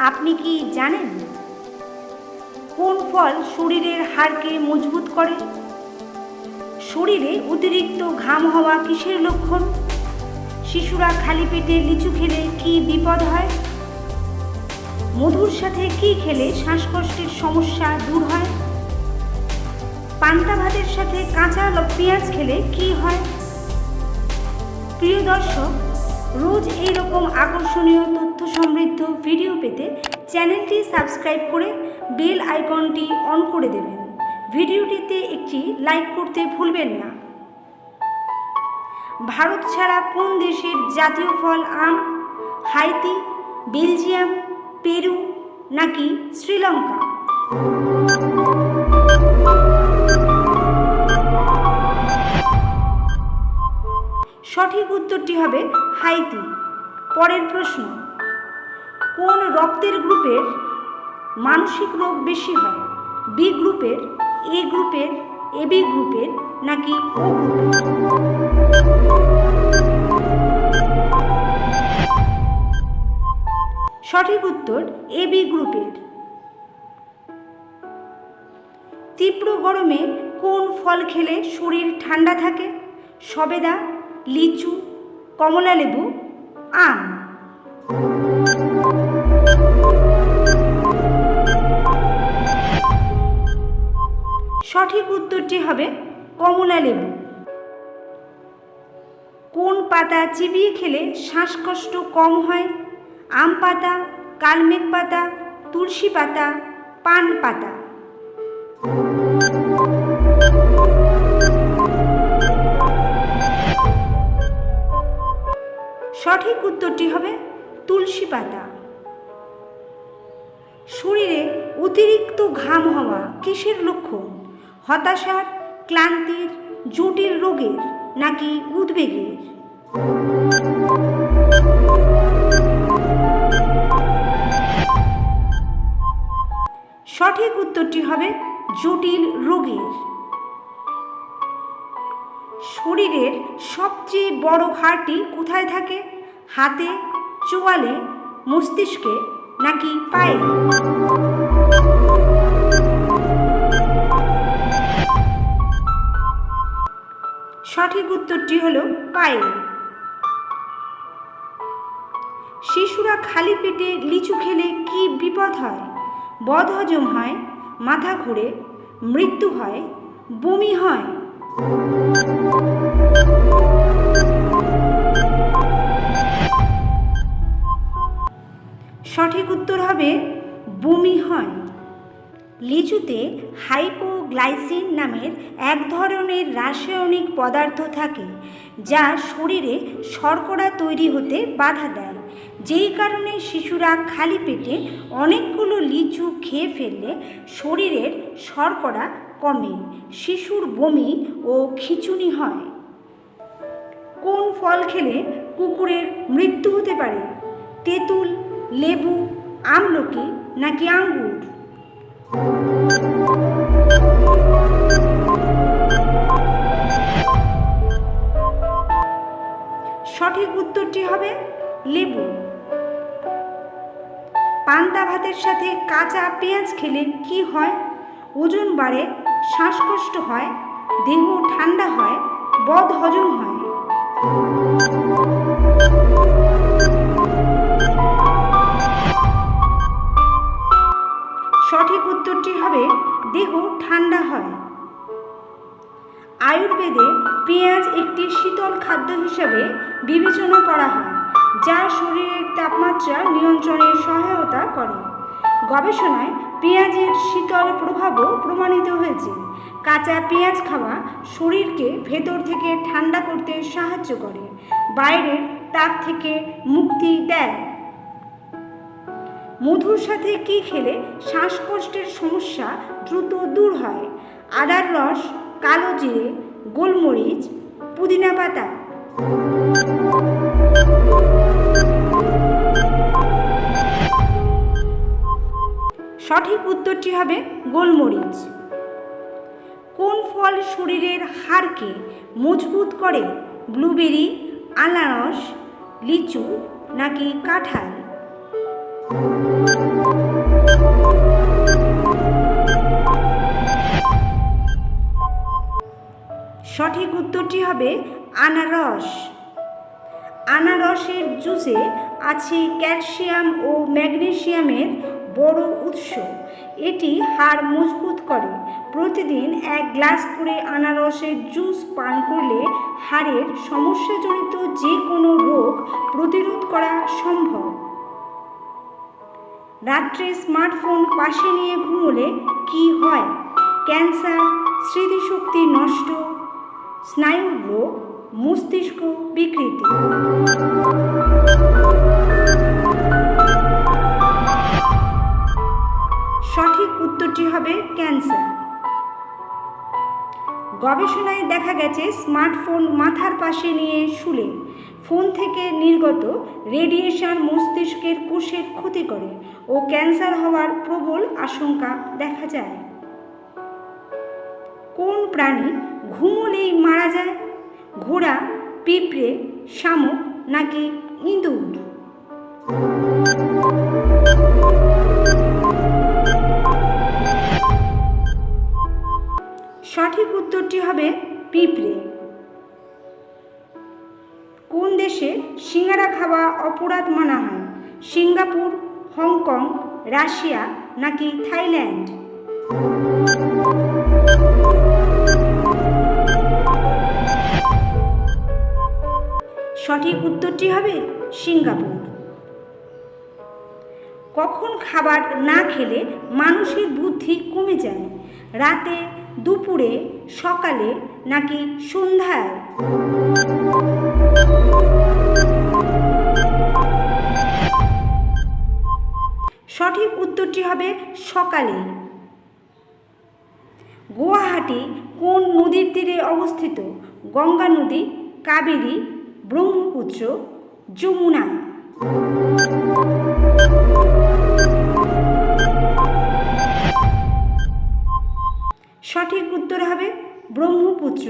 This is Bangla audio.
আপনি কি জানেন? কোন ফল শরীরের হাড়কে মজবুত করে? শরীরে অতিরিক্ত ঘাম হওয়া কিসের লক্ষণ? শিশুরা খালি পেটে লিচু খেলে কি বিপদ হয়? মধুর সাথে কি খেলে শ্বাসকষ্টের সমস্যা দূর হয়? পান্তা ভাতের সাথে কাঁচা পেঁয়াজ খেলে কি হয়? প্রিয় দর্শক, রোজ এই রকম আকর্ষণীয় তথ্য সমৃদ্ধ ভিডিও পেতে চ্যানেলটি সাবস্ক্রাইব করে বেল আইকনটি অন করে দেবেন। ভিডিওটিতে একটি লাইক করতে ভুলবেন না। ভারত ছাড়া কোন দেশের জাতীয় ফল আম, হাইতি, বেলজিয়াম, পেরু নাকি শ্রীলঙ্কা? সঠিক উত্তরটি হবে হাইতি। পরের প্রশ্ন কোন রক্তের গ্রুপের মানসিক রোগ বেশি হয়? বি গ্রুপের এ গ্রুপের এবি গ্রুপের নাকি ও গ্রুপের? সঠিক উত্তর এবি গ্রুপের। তীব্র গরমে কোন ফল খেলে শরীর ঠান্ডা থাকে? সবেদা, লিচু কমলা লেবু আম। সঠিক উত্তরটি হবে কমলা লেবু। কোন পাতা চিবিয়ে খেলে শ্বাসকষ্ট কম হয়? আম পাতা, কালমেঘ পাতা, তুলসী পাতা, পান পাতা। সঠিক উত্তরটি হবে তুলসী পাতা। শরীরে অতিরিক্ত ঘাম হওয়া কিসের লক্ষণ? হতাশার, ক্লান্তির, জটিল রোগের নাকি উদ্বেগের? সঠিক উত্তরটি হবে জটিল রোগের। শরীরের সবচেয়ে বড় হাড়টি কোথায় থাকে? হাতে, চোয়ালে, মস্তিষ্কে নাকি পায়ে? সঠিক উত্তরটি হলো পায়ে শিশুরা খালি পেটে লিচু খেলে কি বিপদ হয়? বদহজম হয়, মাথা ঘুরে, মৃত্যু হয়, বমি হয়। সঠিক উত্তর হবে, বমি হয়। লিচুতে হাইপোগ্লাইসিন নামের এক ধরনের রাসায়নিক পদার্থ থাকে, যা শরীরে শর্করা তৈরি হতে বাধা দেয়। যেই কারণে শিশুরা খালি পেটে অনেকগুলো লিচু খেয়ে ফেললে শরীরের শর্করা কমে, শিশুর বমি ও খিচুনি হয়। কোন ফল খেলে কুকুরের মৃত্যু হতে পারে? তেঁতুল, লেবু, আমলকি নাকি আঙ্গুর? সঠিক উত্তরটি হবে লেবু। পান্তা ভাতের সাথে কাঁচা পেঁয়াজ খেলে কি হয়? ওজন বাড়ে, শ্বাসকষ্ট হয়, দেহ ঠান্ডা হয়, বদ হজম হয়। সঠিক উত্তরটি হবে, দেহ ঠান্ডা হয়। আয়ুর্বেদে পেঁয়াজ একটি শীতল খাদ্য হিসাবে বিবেচনা করা হয়, যা শরীরের তাপমাত্রা নিয়ন্ত্রণে সহায়তা করে। গবেষণায় পেঁয়াজের শীতল প্রভাবও প্রমাণিত হয়েছে। কাঁচা পেঁয়াজ খাওয়া শরীরকে ভেতর থেকে ঠান্ডা করতে সাহায্য করে, বাইরের তাপ থেকে মুক্তি দেয়। মধুর সাথে কি খেলে শ্বাসকষ্টের সমস্যা দ্রুত দূর হয়? আদার রস, কালো জিরে, গোলমরিচ, পুদিনা পাতা। সঠিক উত্তরটি হবে গোলমরিচ। কোন ফল শরীরের হাড়কে মজবুত করে? ব্লুবেরি, আনারস, লিচু নাকি কাঁঠাল? সঠিক উত্তরটি হবে আনারস। আনারসের জুসে আছে ক্যালসিয়াম ও ম্যাগনেসিয়ামের বড় উৎস। এটি হাড় মজবুত করে। প্রতিদিন এক গ্লাস করে আনারসের জুস পান করলে হাড়ের সমস্যাজনিত যে কোনো রোগ প্রতিরোধ করা সম্ভব। রাত্রে স্মার্টফোন পাশে নিয়ে ঘুমোলে কি হয়? ক্যান্সার, স্মৃতিশক্তি নষ্ট, স্নায়ু রোগ, মস্তিষ্ক বিকৃতি। সঠিক উত্তরটি হবে ক্যান্সার। গবেষণায় দেখা গেছে স্মার্টফোন মাথার পাশে নিয়ে শুলে। ফোন থেকে নির্গত রেডিয়েশন মস্তিষ্কের কোষের ক্ষতি করে ও ক্যান্সার হওয়ার প্রবল আশঙ্কা দেখা যায়। কোন প্রাণী ঘুমোলেই মারা যায়? ঘোড়া, পিঁপড়ে, শামুক নাকি ইঁদুর? সঠিক উত্তরটি হবে পিঁপড়ে। কোন দেশে সিঙ্গারা খাওয়া অপরাধ মানা হয়? সিঙ্গাপুর, হংকং, রাশিয়া নাকি থাইল্যান্ড? সঠিক উত্তরটি হবে সিঙ্গাপুর। কখন খাবার না খেলে মানুষের বুদ্ধি কমে যায়? রাতে দুপুরে, সকালে, নাকি সন্ধ্যায়? সঠিক উত্তরটি হবে সকালে। গুয়াহাটি কোন নদীর তীরে অবস্থিত? গঙ্গা নদী, কাবেরী, ব্রহ্মপুত্র, যমুনা। সঠিক উত্তর হবে ব্রহ্মপুত্র।